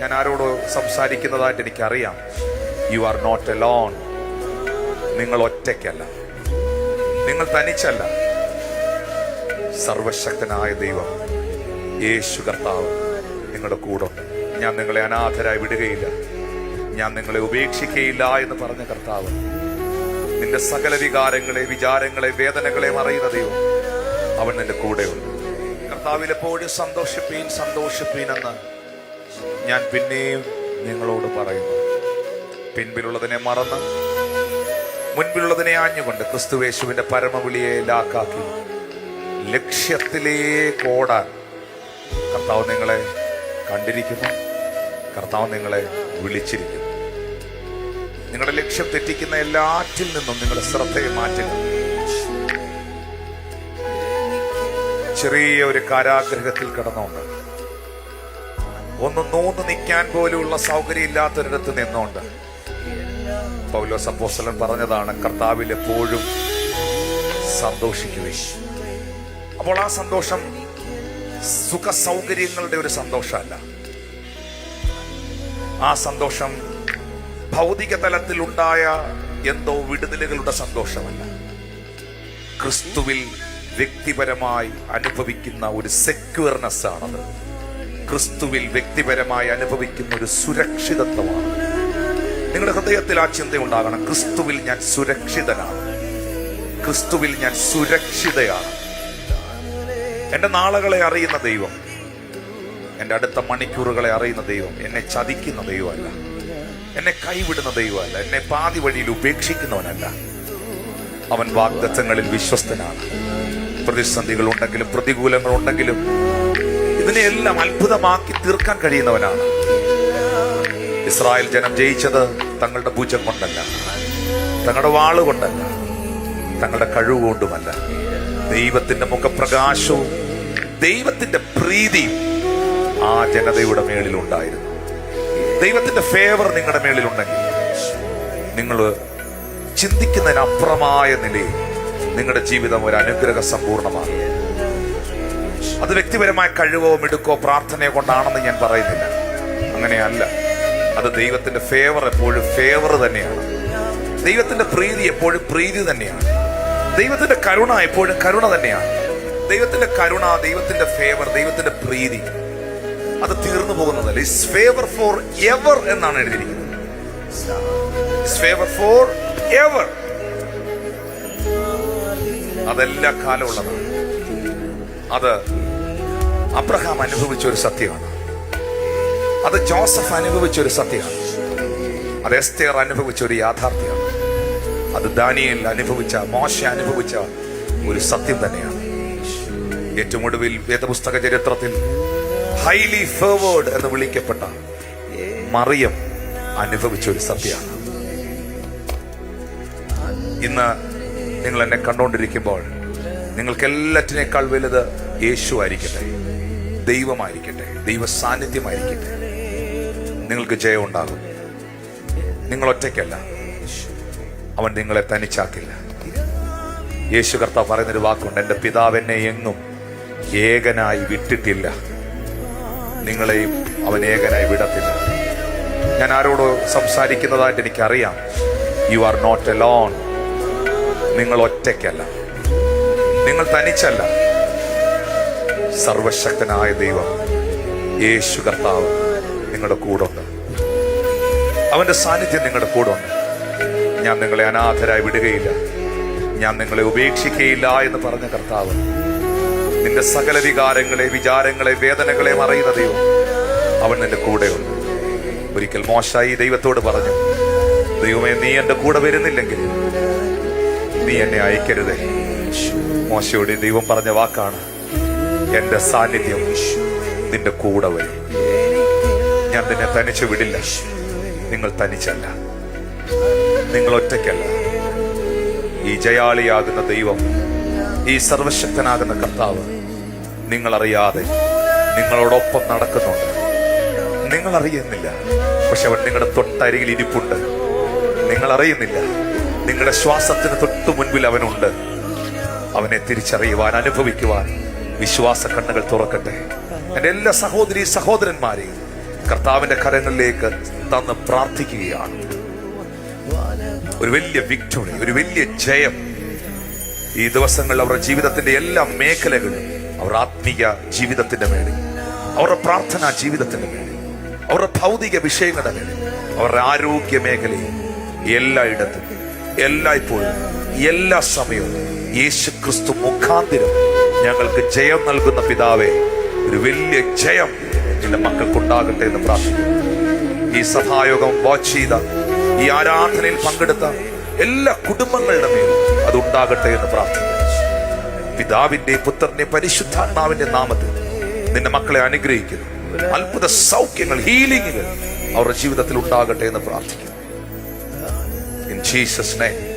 ഞാൻ ആരോട് സംസാരിക്കുന്നതായിട്ട് എനിക്കറിയാം. You are not alone നിങ്ങൾ ഒറ്റയ്ക്കല്ല. നിങ്ങൾ തനിച്ചല്ല. സർവശക്തനായ ദൈവം യേശു കർത്താവ് നിങ്ങളുടെ കൂടെ ഞാൻ നിങ്ങളെ അനാഥരായി വിടുകയില്ല. ഞാൻ നിങ്ങളെ ഉപേക്ഷിക്കുകയില്ല എന്ന് പറഞ്ഞ കർത്താവ് നിന്റെ സകല വികാരങ്ങളെ വിചാരങ്ങളെ വേദനകളെ അറിയുന്ന ദൈവം അവൻ നിന്റെ കൂടെയുണ്ട്. കർത്താവിൽ എപ്പോഴും സന്തോഷിപ്പീൻ സന്തോഷിപ്പീൻ എന്ന് ഞാൻ പിന്നെയും നിങ്ങളോട് പറയുന്നു. പിൻപിലുള്ളതിനെ മറന്ന് മുൻപിലുള്ളതിനെ ആഞ്ഞുകൊണ്ട് ക്രിസ്തുവേശുവിന്റെ പരമവിളിയെ ലാക്കാക്കി ലക്ഷ്യത്തിലേക്ക് ഓടാൻ കർത്താവ് നിങ്ങളെ കണ്ടിരിക്കുന്നു. കർത്താവ് നിങ്ങളെ വിളിച്ചിരിക്കുന്നു. നിങ്ങളുടെ ലക്ഷ്യം തെറ്റിക്കുന്ന എല്ലാറ്റിൽ നിന്നും നിങ്ങളുടെ ശ്രദ്ധയെ മാറ്റുക. ചെറിയ ഒരു കാരാഗ്രഹത്തിൽ കിടന്നുകൊണ്ട് ഒന്ന് നൂന്ന് നിൽക്കാൻ പോലെയുള്ള സൗകര്യം ഇല്ലാത്തൊരിടത്ത് നിന്നുകൊണ്ട്. പൗലോസ് അപ്പോസ്തലൻ പറഞ്ഞതാണ് കർത്താവിൽ എപ്പോഴും സന്തോഷിക്കുകയും അപ്പോൾ ആ സന്തോഷം സുഖ സൗകര്യങ്ങളുടെ ഒരു സന്തോഷമല്ല. ആ സന്തോഷം ഭൗതിക തലത്തിൽ ഉണ്ടായ എന്തോ വിടുതലുകളുടെ സന്തോഷമല്ല. ക്രിസ്തുവിൽ വ്യക്തിപരമായി അനുഭവിക്കുന്ന ഒരു സെക്യൂർനെസ് ആണത്. ക്രിസ്തുവിൽ വ്യക്തിപരമായി അനുഭവിക്കുന്ന ഒരു സുരക്ഷിതത്വമാണ്. നിങ്ങളുടെ ഹൃദയത്തിൽ ആ ചിന്ത ഉണ്ടാകണം ക്രിസ്തുവിൽ ഞാൻ സുരക്ഷിതനാണ്. ക്രിസ്തുവിൽ ഞാൻ സുരക്ഷിതയാണ്. എന്റെ നാളുകളെ അറിയുന്ന ദൈവം എന്റെ അടുത്ത മണിക്കൂറുകളെ അറിയുന്ന ദൈവം എന്നെ ചതിക്കുന്ന ദൈവമല്ല. എന്നെ കൈവിടുന്ന ദൈവമല്ല. എന്നെ പാതി വഴിയിൽ ഉപേക്ഷിക്കുന്നവനല്ല. അവൻ വാഗ്ദത്തങ്ങളിൽ വിശ്വസ്തനാണ്. പ്രതിസന്ധികൾ ഉണ്ടെങ്കിലും പ്രതികൂലങ്ങൾ ഉണ്ടെങ്കിലും ഇതിനെയെല്ലാം അത്ഭുതമാക്കി തീർക്കാൻ കഴിയുന്നവനാണ്. ഇസ്രായേൽ ജനം ജയിച്ചത് തങ്ങളുടെ ഭുജം കൊണ്ടല്ല തങ്ങളുടെ വാൾ കൊണ്ടല്ല തങ്ങളുടെ കഴിവ് കൊണ്ടുമല്ല. ദൈവത്തിന്റെ മുഖപ്രകാശവും ദൈവത്തിന്റെ പ്രീതിയും ആ ജനതയുടെ മേളിൽ ഉണ്ടായിരുന്നു. ദൈവത്തിന്റെ ഫേവർ നിങ്ങളുടെ മേളിലുണ്ടെങ്കിൽ നിങ്ങൾ ചിന്തിക്കുന്നതിനപ്പുറമായ നിലയിൽ നിങ്ങളുടെ ജീവിതം ഒരു അനുഗ്രഹ സമ്പൂർണമാണ് അത് വ്യക്തിപരമായ കഴിവോ മിടുക്കോ പ്രാർത്ഥനയോ കൊണ്ടാണെന്ന് ഞാൻ പറയുന്നില്ല. അങ്ങനെയല്ല. അത് ദൈവത്തിന്റെ ഫേവർ എപ്പോഴും ഫേവർ തന്നെയാണ്. ദൈവത്തിന്റെ പ്രീതി എപ്പോഴും പ്രീതി തന്നെയാണ്. ദൈവത്തിന്റെ കരുണ എപ്പോഴും കരുണ തന്നെയാണ്. ദൈവത്തിന്റെ കരുണ ദൈവത്തിന്റെ ഫേവർ ദൈവത്തിന്റെ പ്രീതി അത് തീർന്നു പോകുന്നതല്ല. ഇസ് ഫേവർ ഫോർ എവർ എന്നാണ് എഴുതിയിരിക്കുന്നത്. ഫേവർ ഫോർ എവർ അതെല്ലാ കാലമുള്ളതാണ് അത് അബ്രഹാം അനുഭവിച്ച ഒരു സത്യമാണ്. അത് ജോസഫ് അനുഭവിച്ച ഒരു സത്യമാണ്. അത് എസ്തേർ അനുഭവിച്ച ഒരു യാഥാർത്ഥ്യമാണ്. അത് ദാനിയേൽ അനുഭവിച്ച മോശ അനുഭവിച്ച ഒരു സത്യം തന്നെയാണ്. ഏറ്റവും ഒടുവിൽ വേദപുസ്തക ചരിത്രത്തിൽ ഹൈലി ഫേവേർഡ് എന്ന് വിളിക്കപ്പെട്ട മറിയം അനുഭവിച്ച ഒരു സത്യമാണ്. ഇന്ന് നിങ്ങൾ എന്നെ കണ്ടുകൊണ്ടിരിക്കുമ്പോൾ നിങ്ങൾക്ക് എല്ലാറ്റിനേക്കാൾ വലുത് യേശു ആയിരിക്കട്ടെ ദൈവമായിരിക്കട്ടെ. ദൈവ സാന്നിധ്യമായിരിക്കട്ടെ നിങ്ങൾക്ക് ജയം ഉണ്ടാകും നിങ്ങൾ ഒറ്റയ്ക്കല്ല. അവൻ നിങ്ങളെ തനിച്ചാക്കില്ല. യേശു കർത്താവ് പറയുന്നൊരു വാക്കുണ്ട്. എന്റെ പിതാവ് എന്നെ എങ്ങും ഏകനായി വിട്ടിട്ടില്ല. നിങ്ങളെയും അവൻ ഏകനായി വിടത്തില്ല. ഞാൻ ആരോട് സംസാരിക്കുന്നതായിട്ട് എനിക്കറിയാം. You are not alone നിങ്ങൾ ഒറ്റയ്ക്കല്ല. നിങ്ങൾ തനിച്ചല്ല. സർവശക്തനായ ദൈവം യേശു കർത്താവ് നിങ്ങളുടെ കൂടെ ഉണ്ട് അവന്റെ സാന്നിധ്യം നിങ്ങളുടെ കൂടെ ഉണ്ട് ഞാൻ നിങ്ങളെ അനാഥരായി വിടുകയില്ല. ഞാൻ നിങ്ങളെ ഉപേക്ഷിക്കുകയില്ല എന്ന് പറഞ്ഞ കർത്താവ് നിന്റെ സകല വികാരങ്ങളെ വിചാരങ്ങളെ വേദനകളെ മറയുന്ന ദൈവം അവൻ നിന്റെ കൂടെയുണ്ട്. ഒരിക്കൽ മോശായി ദൈവത്തോട് പറഞ്ഞു ദൈവമേ നീ എന്റെ കൂടെ വരുന്നില്ലെങ്കിൽ നീ എന്നെ അയക്കരുതേ. മോശയോട് ദൈവം പറഞ്ഞ വാക്കാണ് എന്റെ സാന്നിധ്യം നിന്റെ കൂടെ വരും. ഞാൻ നിന്നെ തനിച്ചു വിടില്ല. നിങ്ങൾ തനിച്ചല്ല. നിങ്ങൾ ഒറ്റയ്ക്കല്ല. ഈ ജയാളിയാകുന്ന ദൈവം ഈ സർവശക്തനാകുന്ന കർത്താവ് നിങ്ങളറിയാതെ നിങ്ങളോടൊപ്പം നടക്കുന്നുണ്ട്. നിങ്ങൾ അറിയുന്നില്ല പക്ഷെ അവൻ നിങ്ങളുടെ തൊട്ടരികിൽ ഇരിപ്പുണ്ട്. നിങ്ങൾ അറിയുന്നില്ല നിങ്ങളുടെ ശ്വാസത്തിന് തൊട്ടു മുൻപിൽ അവനുണ്ട്. അവനെ തിരിച്ചറിയുവാൻ അനുഭവിക്കുവാൻ വിശ്വാസ കണ്ണുകൾ തുറക്കട്ടെ. എന്റെ എല്ലാ സഹോദരി സഹോദരന്മാരെയും കർത്താവിന്റെ കരങ്ങളിലേക്ക് തന്ന് പ്രാർത്ഥിക്കുകയാണ്. ഒരു വലിയ വിക്ടറി ഒരു വലിയ ജയം. ഈ ദിവസങ്ങളിൽ അവരുടെ ജീവിതത്തിന്റെ എല്ലാ മേഖലകളിലും അവർ ആത്മീയ ജീവിതത്തിന്റെ മേളിൽ അവരുടെ പ്രാർത്ഥനാ ജീവിതത്തിന്റെ മേളിൽ അവരുടെ ഭൗതിക വിഷയങ്ങളുടെ മേളിൽ അവരുടെ ആരോഗ്യ മേഖലയിൽ എല്ലായിടത്തും എല്ലായ്പ്പോഴും എല്ലാ സമയവും യേശു ക്രിസ്തു മുഖാന്തിരം ഞങ്ങൾക്ക് ജയം നൽകുന്ന പിതാവെ ഒരു വലിയ ജയം നിന്റെ മക്കൾക്കുണ്ടാകട്ടെ എന്ന് പ്രാർത്ഥിക്കുന്നു. ഈ സഭായോഗം വാച്ച് ചെയ്ത ഈ ആരാധനയിൽ പങ്കെടുത്ത എല്ലാ കുടുംബങ്ങളുടെ മേലും അതുണ്ടാകട്ടെ എന്ന് പ്രാർത്ഥിക്കുന്നു. പിതാവിന്റെ പുത്രന്റെ പരിശുദ്ധാത്മാവിന്റെ നാമത്തിൽ നിന്റെ മക്കളെ അനുഗ്രഹിക്കുന്നു. അത്ഭുത സൗഖ്യങ്ങൾ ഹീലിംഗുകൾ അവരുടെ ജീവിതത്തിൽ ഉണ്ടാകട്ടെ എന്ന് പ്രാർത്ഥിക്കുന്നു. In Jesus name